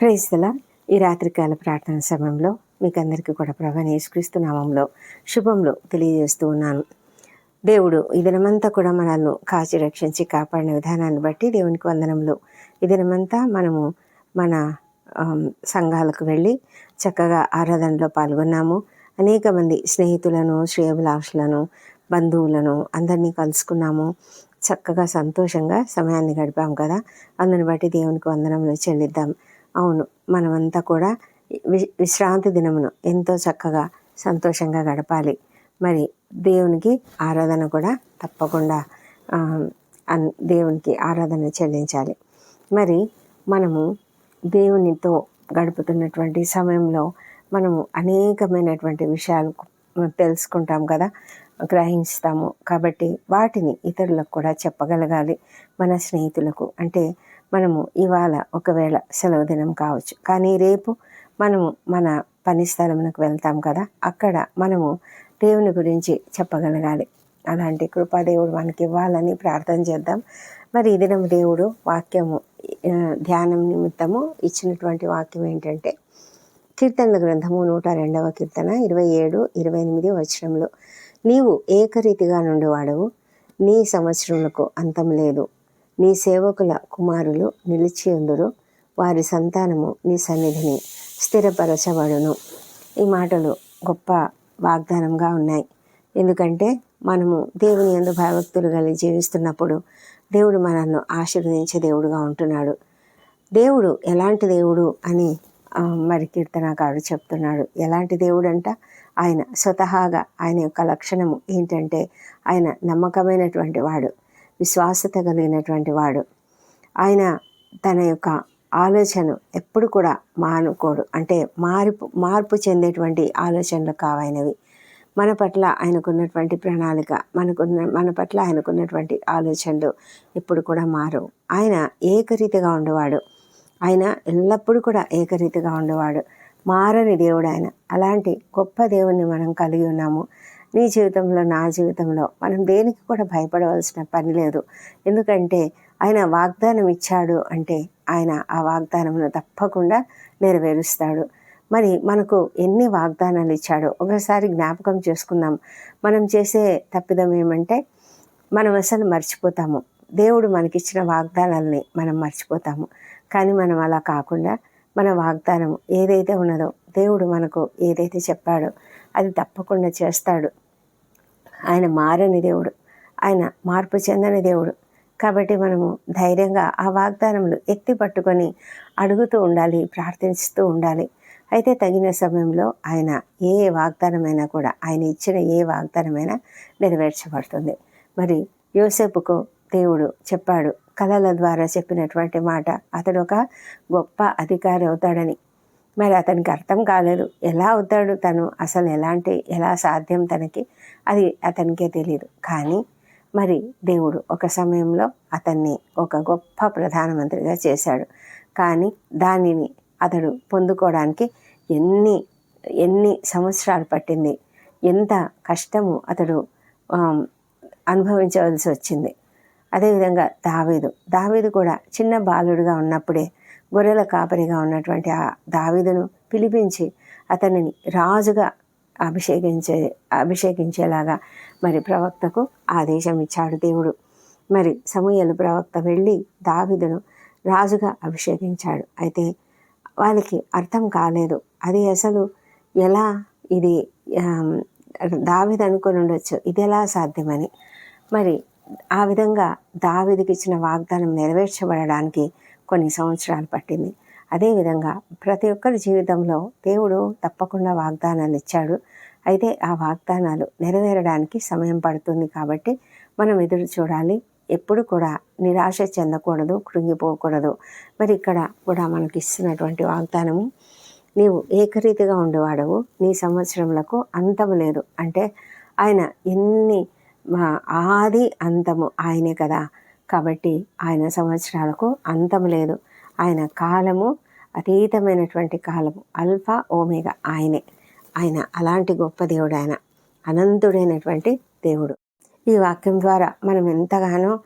ప్రైజ్దల ఈ రాత్రికాల ప్రార్థన సమయంలో మీకు అందరికీ కూడా ప్రభాని యేసుక్రీస్తు నామంలో శుభంలో తెలియజేస్తూ ఉన్నాను. దేవుడు ఈ దినమంతా కూడా మనల్ని కాచి రక్షించి కాపాడిన విధానాన్ని బట్టి దేవునికి వందనములు. ఈ దినమంతా మనము మన సంఘాలకు వెళ్ళి చక్కగా ఆరాధనలో పాల్గొన్నాము. అనేక మంది స్నేహితులను శ్రేయభిలాషులను బంధువులను అందరినీ కలుసుకున్నాము. చక్కగా సంతోషంగా సమయాన్ని గడిపాము కదా. అందుని బట్టి దేవునికి వందనములు చెల్లిద్దాం. అవును మనమంతా కూడా వి విశ్రాంతి దినమును ఎంతో చక్కగా సంతోషంగా గడపాలి. మరి దేవునికి ఆరాధన కూడా తప్పకుండా అన్- దేవునికి ఆరాధన చెల్లించాలి. మరి మనము దేవునితో గడుపుతున్నటువంటి సమయంలో మనము అనేకమైనటువంటి విషయాలు తెలుసుకుంటాం కదా గ్రహిస్తాము కాబట్టి వాటిని ఇతరులకు కూడా చెప్పగలగాలి మన స్నేహితులకు. అంటే మనము ఇవాళ ఒకవేళ సెలవు దినం కావచ్చు. కానీ రేపు మనము మన పని స్థలమునకు వెళ్తాం కదా అక్కడ మనము దేవుని గురించి చెప్పగలగాలి. అలాంటి కృపాదేవుడు మనకి ఇవ్వాలని ప్రార్థన చేద్దాం. మరి ఈ దినం దేవుడు వాక్యము ధ్యానం నిమిత్తము ఇచ్చినటువంటి వాక్యం ఏంటంటే కీర్తనల గ్రంథము నూట రెండవ కీర్తన ఇరవై ఏడు ఇరవై ఎనిమిది వచనంలో నీవు ఏకరీతిగా నుండివాడవు నీ సంవత్సరములకు అంతం లేదు. నీ సేవకుల కుమారులు నిలిచి ఉందురు వారి సంతానము నీ సన్నిధిని స్థిరపరచబడును. ఈ మాటలు గొప్ప వాగ్దానంగా ఉన్నాయి. ఎందుకంటే మనము దేవుని ఎందు భయభక్తులు కలిగి జీవిస్తున్నప్పుడు దేవుడు మనల్ని ఆశీర్వదించే దేవుడుగా ఉంటున్నాడు. దేవుడు ఎలాంటి దేవుడు అని మరి కీర్తనకారుడు చెప్తున్నాడు. ఎలాంటి దేవుడు అంట ఆయన స్వతహాగా ఆయన యొక్క లక్షణము ఏంటంటే ఆయన నమ్మకమైనటువంటి వాడు. విశ్వాసత కలిగినటువంటి వాడు. ఆయన తన యొక్క ఆలోచన ఎప్పుడు కూడా మానుకోడు. అంటే మార్పు మార్పు చెందేటువంటి ఆలోచనలు కావైనవి. మన పట్ల ఆయనకున్నటువంటి ప్రణాళిక మనకున్న మన పట్ల ఆయనకున్నటువంటి ఆలోచనలు ఎప్పుడు కూడా మారవు. ఆయన ఏకరీతిగా ఉండేవాడు. ఆయన ఎల్లప్పుడూ కూడా ఏకరీతిగా ఉండేవాడు. మారని దేవుడు ఆయన. అలాంటి గొప్ప దేవుణ్ణి మనం కలిగి ఉన్నాము. నీ జీవితంలో నా జీవితంలో మనం దేనికి కూడా భయపడవలసిన పని లేదు. ఎందుకంటే ఆయన వాగ్దానం ఇచ్చాడు అంటే ఆయన ఆ వాగ్దానమును తప్పకుండా నెరవేరుస్తాడు. మరి మనకు ఎన్ని వాగ్దానాలు ఇచ్చాడో ఒకసారి జ్ఞాపకం చేసుకుందాం. మనం చేసే తప్పిదం ఏమంటే మనం అసలు మర్చిపోతాము. దేవుడు మనకిచ్చిన వాగ్దానాలని మనం మర్చిపోతాము. కానీ మనం అలా కాకుండా మన వాగ్దానం ఏదైతే ఉన్నదో దేవుడు మనకు ఏదైతే చెప్పాడో అది తప్పకుండా చేస్తాడు. ఆయన మారని దేవుడు. ఆయన మార్పు చెందని దేవుడు. కాబట్టి మనము ధైర్యంగా ఆ వాగ్దానములు ఎత్తి పట్టుకొని అడుగుతూ ఉండాలి ప్రార్థిస్తూ ఉండాలి. అయితే తగిన సమయంలో ఆయన ఏ వాగ్దానమైనా కూడా ఆయన ఇచ్చిన ఏ వాగ్దానమైనా నెరవేర్చబడుతుంది. మరి యోసేపుకు దేవుడు చెప్పాడు కళల ద్వారా చెప్పినటువంటి మాట. అతడు ఒక గొప్ప అధికారి అవుతాడని మరి అతనికి అర్థం కాలేదు. ఎలా అవుతాడు తను? అసలు ఎలాంటి ఎలా సాధ్యం తనకి? అది అతనికే తెలియదు కానీ మరి దేవుడు ఒక సమయంలో అతన్ని ఒక గొప్ప ప్రధానమంత్రిగా చేశాడు. కానీ దానిని అతడు పొందుకోవడానికి ఎన్ని ఎన్ని సంవత్సరాలు పట్టింది? ఎంత కష్టము అతడు అనుభవించవలసి వచ్చింది? అదేవిధంగా దావీదు. దావీదు కూడా చిన్న బాలుడుగా ఉన్నప్పుడే గొర్రెల కాపరిగా ఉన్నటువంటి ఆ దావీదును పిలిపించి అతనిని రాజుగా అభిషేకించే అభిషేకించేలాగా మరి ప్రవక్తకు ఆదేశం ఇచ్చాడు దేవుడు. మరి సమూహలు ప్రవక్త వెళ్ళి దావిదును రాజుగా అభిషేకించాడు. అయితే వాళ్ళకి అర్థం కాలేదు. అది అసలు ఎలా ఇది ఆమ్, అనుకుని ఉండొచ్చు. ఇది ఎలా సాధ్యమని. మరి ఆ విధంగా దావిదికి ఇచ్చిన వాగ్దానం నెరవేర్చబడడానికి కొన్ని సంవత్సరాలు పట్టింది. అదేవిధంగా ప్రతి ఒక్కరి జీవితంలో దేవుడు తప్పకుండా వాగ్దానాలు ఇచ్చాడు. అయితే ఆ వాగ్దానాలు నెరవేరడానికి సమయం పడుతుంది కాబట్టి మనం ఎదురు చూడాలి. ఎప్పుడు కూడా నిరాశ చెందకూడదు కృంగిపోకూడదు. మరి ఇక్కడ కూడా మనకి ఇస్తున్నటువంటి వాగ్దానము నీవు ఏకరీతిగా ఉండేవాడవు నీ సంవత్సరములకు అంతము లేదు. అంటే ఆయన ఎన్ని మా ఆది అంతము ఆయనే కదా. కాబట్టి ఆయన సంవత్సరాలకు అంతం లేదు. ఆయన కాలము అతీతమైనటువంటి కాలము అల్ఫా ఓమేగా ఆయనే. ఆయన అలాంటి గొప్ప దేవుడు ఆయన. అనంతుడైనటువంటి దేవుడు. ఈ వాక్యం ద్వారా మనం ఎంతగానో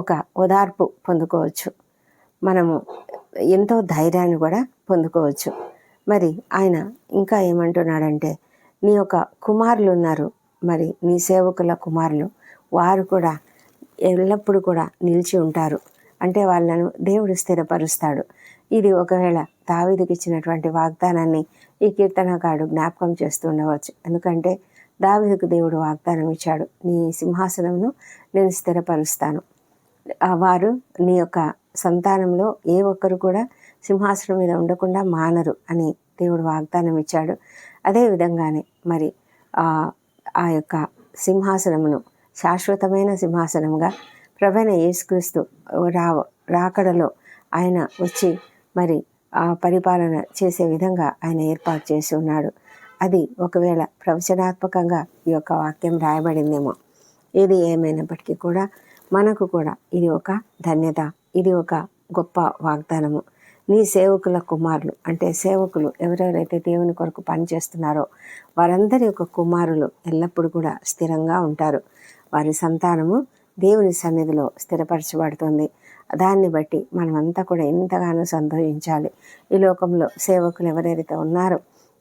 ఒక ఓదార్పు పొందుకోవచ్చు. మనము ఎంతో ధైర్యాన్ని కూడా పొందుకోవచ్చు. మరి ఆయన ఇంకా ఏమంటున్నాడంటే నీ యొక్క కుమారులు ఉన్నారు. మరి నీ సేవకుల కుమారులు వారు కూడా ఎల్లప్పుడూ కూడా నిలిచి ఉంటారు. అంటే వాళ్ళను దేవుడు స్థిరపరుస్తాడు. ఇది ఒకవేళ దావీదుకి ఇచ్చినటువంటి వాగ్దానాన్ని ఈ కీర్తనకాడు జ్ఞాపకం చేస్తూ ఉండవచ్చు. ఎందుకంటే దావీదుకు దేవుడు వాగ్దానం ఇచ్చాడు. నీ సింహాసనమును నేను స్థిరపరుస్తాను. వారు నీ యొక్క సంతానంలో ఏ ఒక్కరు కూడా సింహాసనం మీద ఉండకుండా మానరు అని దేవుడు వాగ్దానం ఇచ్చాడు. అదే విధంగానే మరి ఆ యొక్క సింహాసనమును శాశ్వతమైన సింహాసనంగా ప్రభైన యేసుక్రీస్తు రా రాకడలో ఆయన వచ్చి మరి ఆ పరిపాలన చేసే విధంగా ఆయన ఏర్పాటు చేసి ఉన్నాడు. అది ఒకవేళ ప్రవచనాత్మకంగా ఈ యొక్క వాక్యం రాయబడిందేమో. ఏది ఏమైనప్పటికీ కూడా మనకు కూడా ఇది ఒక ధన్యత ఇది ఒక గొప్ప వాగ్దానము. నీ సేవకుల కుమారులు అంటే సేవకులు ఎవరెవరైతే దేవుని కొరకు పనిచేస్తున్నారో వారందరి యొక్క కుమారులు ఎల్లప్పుడూ కూడా స్థిరంగా ఉంటారు. వారి సంతానము దేవుని సన్నిధిలో స్థిరపరచబడుతుంది. దాన్ని బట్టి మనమంతా కూడా ఎంతగానో సంతోషించాలి. ఈ లోకంలో సేవకులు ఎవరైతే ఉన్నారో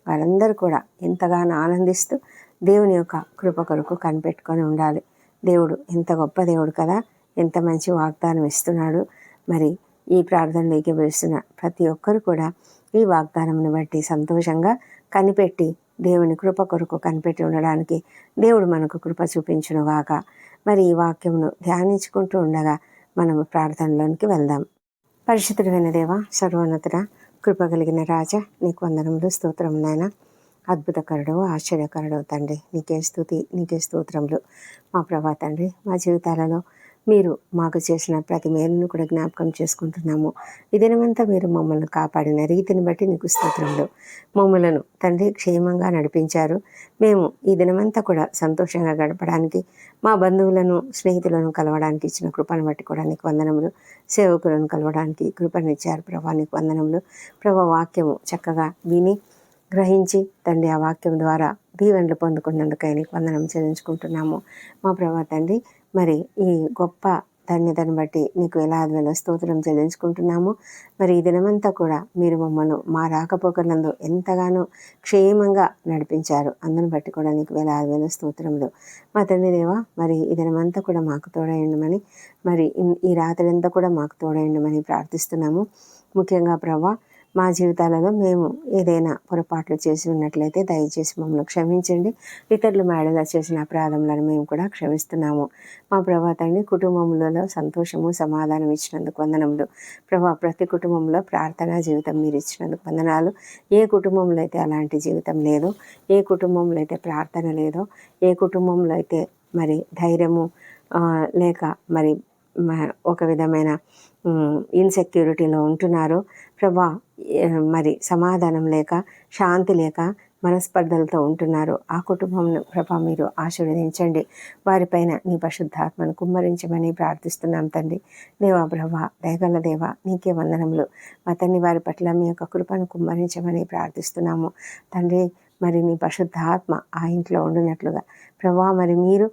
వారందరూ కూడా ఎంతగానో ఆనందిస్తూ దేవుని యొక్క కృప కొరకు కనిపెట్టుకొని ఉండాలి. దేవుడు ఎంత గొప్ప దేవుడు కదా! ఎంత మంచి వాగ్దానం ఇస్తున్నాడు. మరి ఈ ప్రార్థనలోకి వేసిన ప్రతి ఒక్కరు కూడా ఈ వాగ్దానంని బట్టి సంతోషంగా కనిపెట్టి దేవుని కృప కొరకు కనిపెట్టి ఉండడానికి దేవుడు మనకు కృప చూపించునుగాక. మరి ఈ వాక్యమును ధ్యానించుకుంటూ ఉండగా మనము ప్రార్థనలోనికి వెళ్దాం. పరిశుద్ధుడైన దేవ సర్వోన్నతుడ కృప కలిగిన రాజా నీకు వందనములు స్తోత్రం నాయన. అద్భుతకరుడు ఆశ్చర్యకరుడు తండ్రి నీకే స్థుతి నీకే స్తోత్రములు. మా ప్రభా తండ్రి మా జీవితాలలో మీరు మాకు చేసిన ప్రతి మేలును కూడా జ్ఞాపకం చేసుకుంటున్నాము. ఈ దినమంతా మీరు మమ్మల్ని కాపాడిన రీతిని బట్టి నీకు స్తోత్రములు. మమ్మలను తండ్రి క్షేమంగా నడిపించారు. మేము ఈ దినమంతా కూడా సంతోషంగా గడపడానికి మా బంధువులను స్నేహితులను కలవడానికి ఇచ్చిన కృపను బట్టి కూడా నీకు వందనములు. సేవకులను కలవడానికి కృపనిచ్చారు ప్రభా నీకు వందనములు. ప్రభా వాక్యము చక్కగా విని గ్రహించి తండ్రి ఆ వాక్యం ద్వారా దీవెనలు పొందుకున్నందుకై నీకు వందనం చెల్లించుకుంటున్నాము. మా ప్రభా తండ్రి మరి ఈ గొప్ప ధన్యతను బట్టి నీకు ఎలా వేల స్తోత్రం చెల్లించుకుంటున్నాము. మరి ఈ దినమంతా కూడా మీరు మమ్మల్ని మా రాకపోకలందు ఎంతగానో క్షేమంగా నడిపించారు. అందుని బట్టి కూడా నీకు వేల వేల స్తోత్రములు. మా తండ్రి దేవా మరి ఈ దినమంతా కూడా మాకు తోడయండమని మరి ఈ రాత్రి అంతా కూడా మాకు తోడయండమని ప్రార్థిస్తున్నాము. ముఖ్యంగా ప్రభా మా జీవితాలలో మేము ఏదైనా పొరపాట్లు చేసి ఉన్నట్లయితే దయచేసి మమ్మల్ని క్షమించండి. ఇతరులు మేడగా చేసిన అపరాధములను మేము కూడా క్షమిస్తున్నాము. మా ప్రభా తండ్రి కుటుంబంలో సంతోషము సమాధానం ఇచ్చినందుకు వందనములు. ప్రభా ప్రతి కుటుంబంలో ప్రార్థనా జీవితం మీరు ఇచ్చినందుకు వందనాలు. ఏ కుటుంబంలో అయితే అలాంటి జీవితం లేదో ఏ కుటుంబంలో అయితే ప్రార్థన లేదో ఏ కుటుంబంలో అయితే మరి ధైర్యము లేక మరి ఒక విధమైన ఇన్సెక్యూరిటీలో ఉంటున్నారో ప్రభా మరి సమాధానం లేక శాంతి లేక మనస్పర్ధలతో ఉంటున్నారు. ఆ కుటుంబంను ప్రభా మీరు ఆశీర్వదించండి. వారిపైన నీ పరిశుద్ధాత్మను కుమ్మరించమని ప్రార్థిస్తున్నాం తండ్రి. దేవా ప్రభా దయగల దేవ నీకే వందనములు. మా తండ్రి వారి పట్ల మీ యొక్క కృపను కుమ్మరించమని ప్రార్థిస్తున్నాము. తండ్రి మరి నీ పరిశుద్ధాత్మ ఆ ఇంట్లో ఉండినట్లుగా. ప్రభా మరి మీరు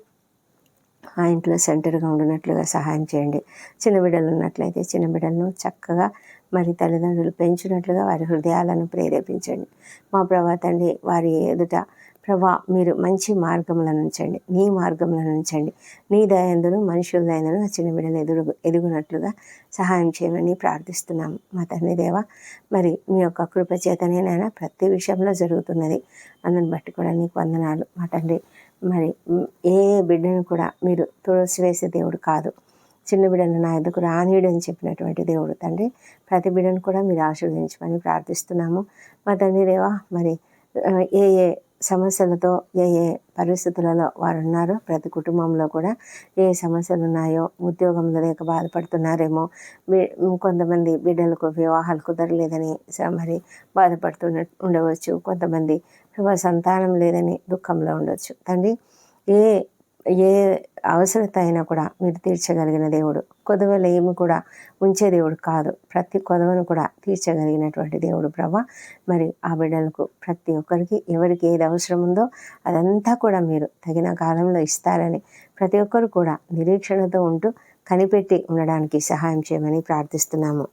ఆ ఇంట్లో సెంటర్గా ఉండినట్లుగా సహాయం చేయండి. చిన్న బిడ్డలు ఉన్నట్లయితే చిన్న బిడ్డలను చక్కగా మరి తల్లిదండ్రులు పెంచినట్లుగా వారి హృదయాలను ప్రేరేపించండి. మా ప్రభా తండ్రి వారి ఎదుట ప్రభా మీరు మంచి మార్గములను ఉంచండి. నీ మార్గములను ఉంచండి. నీ దయందును మనుషుల దయందును ఆ చిన్న బిడ్డలు ఎదురు ఎదుగునట్లుగా సహాయం చేయమని ప్రార్థిస్తున్నాము మా తండ్రి దేవ మరి మీ యొక్క కృప చేతనేనైనా ప్రతి విషయంలో జరుగుతున్నది. అందుని బట్టి కూడా నీకు వందనాలు. మా తండ్రి మరి ఏ బిడ్డను కూడా మీరు తులసివేసే దేవుడు కాదు. చిన్న బిడ్డను నా ఎదుకు రానీయుడు అని చెప్పినటువంటి దేవుడు తండ్రి. ప్రతి బిడ్డను కూడా మీరు ఆశీర్వదించమని ప్రార్థిస్తున్నాము. మా తండ్రి దేవా మరి ఏ ఏ సమస్యలతో ఏ ఏ పరిస్థితులలో వారు ఉన్నారో ప్రతి కుటుంబంలో కూడా ఏ సమస్యలు ఉన్నాయో ఉద్యోగంలో లేక బాధపడుతున్నారేమో కొంతమంది బిడ్డలకు వివాహాలు కుదరలేదని మరి బాధపడుతున్న ఉండవచ్చు. కొంతమంది సంతానం లేదని దుఃఖంలో ఉండవచ్చు తండ్రి ఏ ఏ అవసరత అయినా కూడా మీరు తీర్చగలిగిన దేవుడు. కొదవలు ఏమి కూడా ఉంచే దేవుడు కాదు. ప్రతి కొదవను కూడా తీర్చగలిగినటువంటి దేవుడు ప్రభా. మరి ఆ బిడ్డలకు ప్రతి ఒక్కరికి ఎవరికి ఏది అవసరం ఉందో అదంతా కూడా మీరు తగిన కాలంలో ఇస్తారని ప్రతి ఒక్కరు కూడా నిరీక్షణతో ఉంటూ కనిపెట్టి ఉండడానికి సహాయం చేయమని ప్రార్థిస్తున్నాము.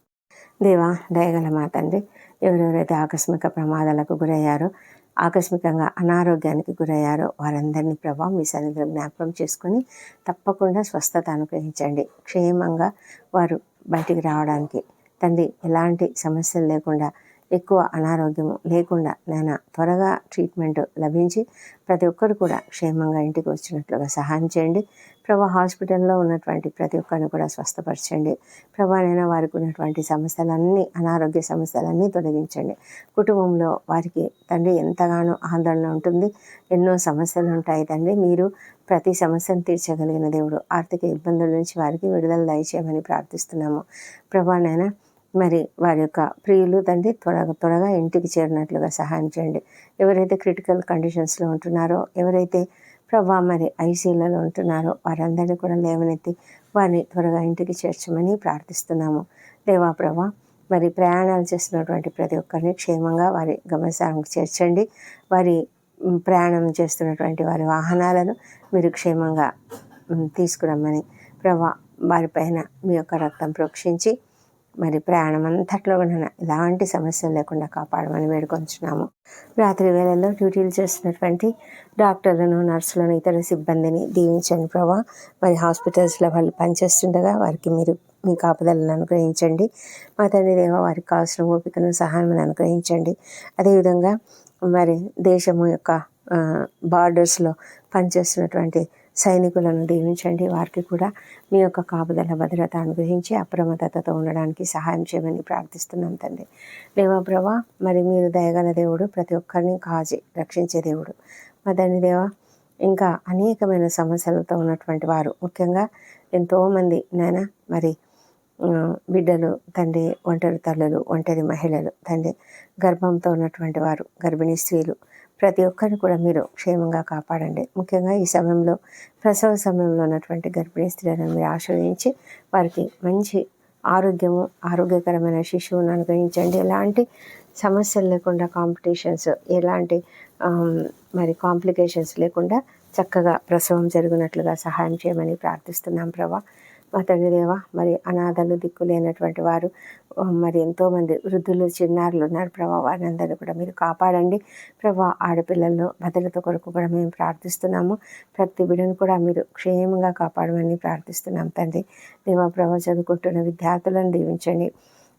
దేవా దయగల మా తండ్రి ఎవరెవరైతే ఆకస్మిక ప్రమాదాలకు గురయ్యారో ఆకస్మికంగా అనారోగ్యానికి గురయ్యారో వారందరినీ ప్రభా మీ సన్నిధిలో జ్ఞాపకం చేసుకొని తప్పకుండా స్వస్థత అనుగ్రహించండి. క్షేమంగా వారు బయటికి రావడానికి తండ్రి ఎలాంటి సమస్యలు లేకుండా ఎక్కువ అనారోగ్యము లేకుండా నేను త్వరగా ట్రీట్మెంట్ లభించి ప్రతి ఒక్కరు కూడా క్షేమంగా ఇంటికి వచ్చినట్లుగా సహాయం చేయండి. ప్రభా హాస్పిటల్లో ఉన్నటువంటి ప్రతి ఒక్కరిని కూడా స్వస్థపరచండి. ప్రభానైనా వారికి ఉన్నటువంటి సమస్యలన్నీ అనారోగ్య సమస్యలన్నీ తొలగించండి. కుటుంబంలో వారికి తండ్రి ఎంతగానో ఆందోళన ఉంటుంది ఎన్నో సమస్యలు ఉంటాయి తండ్రి. మీరు ప్రతి సమస్యను తీర్చగలిగిన దేవుడు. ఆర్థిక ఇబ్బందుల నుంచి వారికి విడుదల దయచేయమని ప్రార్థిస్తున్నాము. ప్రభానైనా మరి వారి యొక్క ప్రియులు తండ్రి త్వరగా త్వరగా ఇంటికి చేరినట్లుగా సహాయం చేయండి. ఎవరైతే క్రిటికల్ కండిషన్స్లో ఉంటున్నారో ఎవరైతే ప్రభా మరి ఐసీలలో ఉంటున్నారో. వారందరినీ కూడా లేవనెత్తి వారిని త్వరగా ఇంటికి చేర్చమని ప్రార్థిస్తున్నాము. దేవా ప్రభా మరి ప్రయాణాలు చేస్తున్నటువంటి ప్రతి ఒక్కరిని క్షేమంగా వారి గమనస్థానంకి చేర్చండి. వారి ప్రయాణం చేస్తున్నటువంటి వారి వాహనాలను మీరు క్షేమంగా తీసుకురమ్మని ప్రభా వారిపైన మీ యొక్క రక్తం ప్రోక్షించి మరి ప్రయాణం అంతట్లో కూడా ఎలాంటి సమస్యలు లేకుండా కాపాడమని వేడుకొంచున్నాము. రాత్రి వేళల్లో డ్యూటీలు చేస్తున్నటువంటి డాక్టర్లను నర్సులను ఇతర సిబ్బందిని దీవించండి ప్రభా. మరి హాస్పిటల్స్లో వాళ్ళు పనిచేస్తుండగా వారికి మీరు మీ కాపుదలను అనుగ్రహించండి. మా తండ్రి దేవ వారికి కావాల్సిన ఓపికను సహాయం అనుగ్రహించండి. అదేవిధంగా మరి దేశము యొక్క బార్డర్స్లో పనిచేస్తున్నటువంటి సైనికులను దీవించండి. వారికి కూడా మీ యొక్క కాపుదల భద్రత అనుగ్రహించి అప్రమత్తతతో ఉండడానికి సహాయం చేయమని ప్రార్థిస్తున్నాం తండ్రి. దేవా ప్రభా మరి మీరు దయగల దేవుడు ప్రతి ఒక్కరిని కాచి రక్షించే దేవుడు. మదని దేవా ఇంకా అనేకమైన సమస్యలతో ఉన్నటువంటి వారు ముఖ్యంగా ఎంతోమంది నాయన మరి బిడ్డలు తండ్రి ఒంటరి తల్లులు ఒంటరి మహిళలు తండ్రి గర్భంతో ఉన్నటువంటి వారు గర్భిణీ స్త్రీలు ప్రతి ఒక్కరిని కూడా మీరు క్షేమంగా కాపాడండి. ముఖ్యంగా ఈ సమయంలో ప్రసవ సమయంలో ఉన్నటువంటి గర్భిణీ స్త్రీలను మీరు ఆశ్రయించి వారికి మంచి ఆరోగ్యము ఆరోగ్యకరమైన శిశువును అనుగ్రహించండి. ఎలాంటి సమస్యలు లేకుండా కాంపిటీషన్స్ ఎలాంటి మరి కాంప్లికేషన్స్ లేకుండా చక్కగా ప్రసవం జరిగినట్లుగా సహాయం చేయమని ప్రార్థిస్తున్నాం ప్రభా. మా తండ్రి దేవా మరి అనాథలు దిక్కులేనటువంటి వారు మరి ఎంతోమంది వృద్ధులు చిన్నారులు ఉన్నారు. ప్రభా వారిని అందరినీ కూడా మీరు కాపాడండి. ప్రభా ఆడపిల్లల్లో భద్రత కొరకు కూడా మేము ప్రార్థిస్తున్నాము. ప్రతి బిడ్డను కూడా మీరు క్షేమంగా కాపాడమని ప్రార్థిస్తున్నాం తండ్రి. దేవా ప్రభా చదువుకుంటున్న విద్యార్థులను దీవించండి.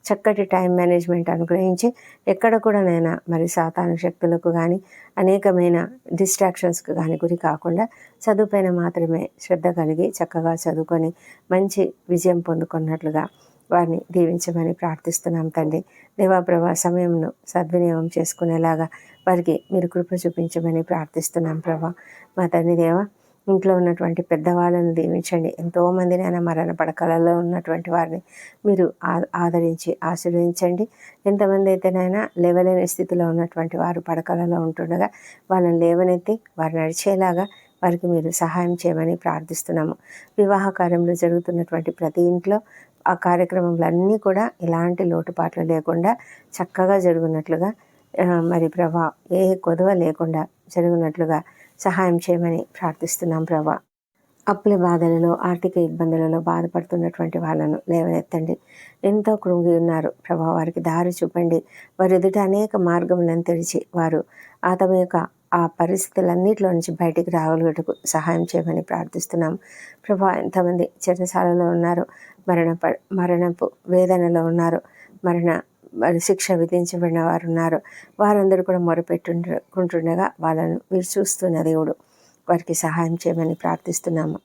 చక్కటి టైం మేనేజ్మెంట్ అనుగ్రహించి ఎక్కడ కూడా నేను మరి సాతాను శక్తులకు కానీ అనేకమైన డిస్ట్రాక్షన్స్కి కానీ గురి కాకుండా చదువుపైన మాత్రమే శ్రద్ధ కలిగి చక్కగా చదువుకొని మంచి విజయం పొందుకున్నట్లుగా వారిని దీవించమని ప్రార్థిస్తున్నాం తండ్రి. దేవాప్రభా సమయంను సద్వినియోగం చేసుకునేలాగా వారికి మీరు కృప చూపించమని ప్రార్థిస్తున్నాం ప్రభా. మా తండ్రి దేవ ఇంట్లో ఉన్నటువంటి పెద్దవాళ్ళను దీవించండి. ఎంతోమందిని ఆయన మరణ పడకలలో ఉన్నటువంటి వారిని మీరు ఆ- ఆదరించి ఆశీర్వదించండి. ఎంతమంది అయితేనైనా లేవలేని స్థితిలో ఉన్నటువంటి వారు పడకలలో ఉంటుండగా వాళ్ళని లేవనెత్తి వారు నడిచేలాగా వారికి మీరు సహాయం చేయమని ప్రార్థిస్తున్నాము. వివాహ కార్యంలో జరుగుతున్నటువంటి ప్రతి ఇంట్లో ఆ కార్యక్రమంలో అన్నీ కూడా ఎలాంటి లోటుపాట్లు లేకుండా చక్కగా జరుగునట్లుగా మరి ప్రభా ఏ కొదవ లేకుండా జరుగునట్లుగా సహాయం చేయమని ప్రార్థిస్తున్నాం ప్రభా. అప్పుల బాధలలో ఆర్థిక ఇబ్బందులలో బాధపడుతున్నటువంటి వాళ్ళను లేవనెత్తండి. ఎంతో కృంగి ఉన్నారు ప్రభా వారికి దారి చూపండి. వారి ఎదుట అనేక మార్గములను తెరిచి వారు ఆ తమ యొక్క ఆ పరిస్థితులన్నింటిలో నుంచి బయటికి రాగలుగుటకు సహాయం చేయమని ప్రార్థిస్తున్నాం. ప్రభా ఎంతమంది చెరసాలలో ఉన్నారు మరణ మరణపు వేదనలో ఉన్నారు మరణ మరి శిక్ష విధించబడిన వారు ఉన్నారు వారందరూ కూడా మొరపెట్టుకుంటుండగా వాళ్ళను మీరు చూస్తున్న దేవుడు వారికి సహాయం చేయమని ప్రార్థిస్తున్నాము.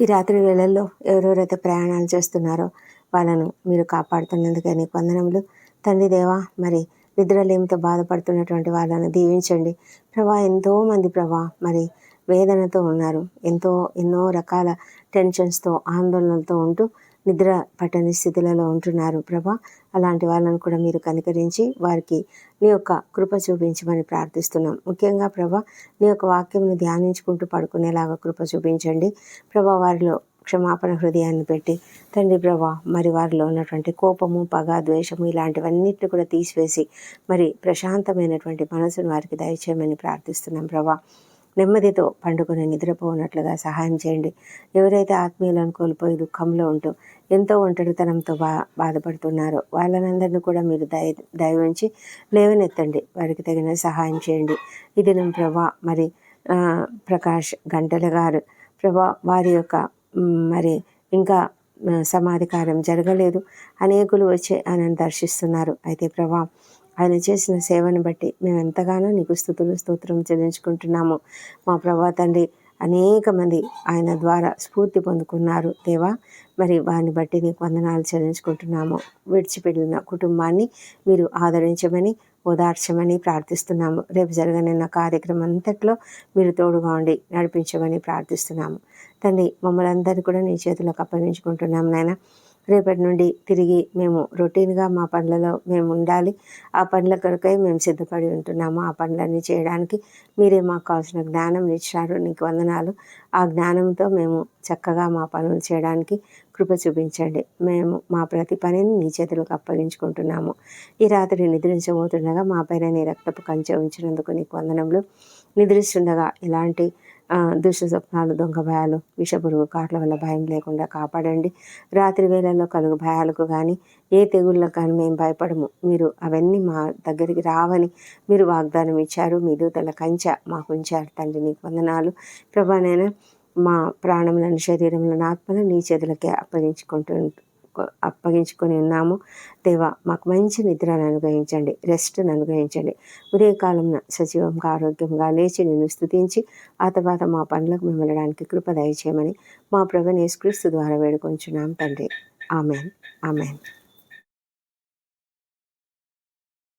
ఈ రాత్రి వేళల్లో ఎవరెవరైతే ప్రయాణాలు చేస్తున్నారో వాళ్ళను మీరు కాపాడుతున్నందుకే నీకు వందనములు. తండ్రి దేవా మరి నిద్రలేమితో బాధపడుతున్నటువంటి వాళ్ళను దీవించండి. ప్రభా ఎంతోమంది ప్రభా మరి వేదనతో ఉన్నారు. ఎంతో ఎన్నో రకాల టెన్షన్స్తో ఆందోళనలతో ఉంటూ నిద్ర పట్టని స్థితులలో ఉంటున్నారు ప్రభా. అలాంటి వాళ్ళను కూడా మీరు కనికరించి వారికి నీ యొక్క కృప చూపించమని ప్రార్థిస్తున్నాం. ముఖ్యంగా ప్రభా నీ యొక్క వాక్యంను ధ్యానించుకుంటూ పడుకునేలాగా కృప చూపించండి. ప్రభా వారిలో క్షమాపణ హృదయాన్ని పెట్టి తండ్రి ప్రభా మరి వారిలో ఉన్నటువంటి కోపము పగ ద్వేషము ఇలాంటివన్నిటిని కూడా తీసివేసి మరి ప్రశాంతమైనటువంటి మనసును వారికి దయచేయమని ప్రార్థిస్తున్నాం ప్రభా. నెమ్మదితో పండుకొని నిద్రపోనట్లుగా సహాయం చేయండి. ఎవరైతే ఆత్మీయులను కోల్పోయి దుఃఖంలో ఉంటూ ఎంతో ఒంటరితనంతో బా బాధపడుతున్నారో వాళ్ళనందరినీ కూడా మీరు దయ దయవించి లేవనెత్తండి. వారికి తగిన సహాయం చేయండి. ఇది నేను ప్రభా మరి ప్రకాష్ గంటల గారు ప్రభా వారి యొక్క మరి ఇంకా సమాధికారం జరగలేదు. అనేకులు వచ్చి ఆయన దర్శిస్తున్నారు. అయితే ప్రభా ఆయన చేసిన సేవను బట్టి మేము ఎంతగానో నీకు స్థుతులు స్తోత్రం చెల్లించుకుంటున్నాము. మా ప్రభా తండ్రి అనేక మంది ఆయన ద్వారా స్ఫూర్తి పొందుకున్నారు దేవా. మరి వారిని బట్టి నీకు వందనాలు చెల్లించుకుంటున్నాము. విడిచిపెట్టిన కుటుంబాన్ని మీరు ఆదరించమని ఓదార్చమని ప్రార్థిస్తున్నాము. రేపు జరగనున్న కార్యక్రమం అంతట్లో మీరు తోడుగా ఉండి నడిపించమని ప్రార్థిస్తున్నాము. తండ్రి మమ్మల్ని అందరినీ కూడా నీ చేతిలోకి అప్పగించుకుంటున్నాము నాయన. రేపటి నుండి తిరిగి మేము రొటీన్గా మా పనులలో మేము ఉండాలి. ఆ పనుల కొరకై మేము సిద్ధపడి ఉంటున్నాము. ఆ పనులన్నీ చేయడానికి మీరే మాకు కావాల్సిన జ్ఞానం ఇచ్చారు. నీకు వందనాలు. ఆ జ్ఞానంతో మేము చక్కగా మా పనులు చేయడానికి కృప చూపించండి. మేము మా ప్రతి పనిని నీ చేతులకు అప్పగించుకుంటున్నాము. ఈ రాత్రి నిద్రించబోతుండగా మా పైన నీ రక్తపు కంచె ఉంచినందుకు నీకు వందనములు. నిద్రిస్తుండగా ఇలాంటి దుష్ట స్వప్నాలు దొంగ భయాలు విషపురుగు కాట్ల వల్ల భయం లేకుండా కాపాడండి. రాత్రి వేళల్లో కలుగు భయాలకు కానీ ఏ తెగుళ్ళకు కానీ మేము భయపడము. మీరు అవన్నీ మా దగ్గరికి రావని మీరు వాగ్దానం ఇచ్చారు. మీ దూతల కంచె మాకు ఉంచారు తండ్రి నీకు వందనాలు. ప్రభానైనా మా ప్రాణములను శరీరములను ఆత్మను నీ చేతులకే అప్పగించుకుంటూ అప్పగించుకొని ఉన్నాము. దేవా మాకు మంచి నిద్రను అనుగ్రహించండి రెస్ట్ను అనుగ్రహించండి. ఉదయకాలంలో సజీవంగా ఆరోగ్యంగా లేచి నేను స్థుతించి ఆ తర్వాత మా పనులకు మేము వెళ్ళడానికి కృప దయచేయమని మా ప్రభు నేస్క్రీస్తు ద్వారా వేడుకొంచున్నాం తండ్రి. ఆమెన్. ఆమెన్.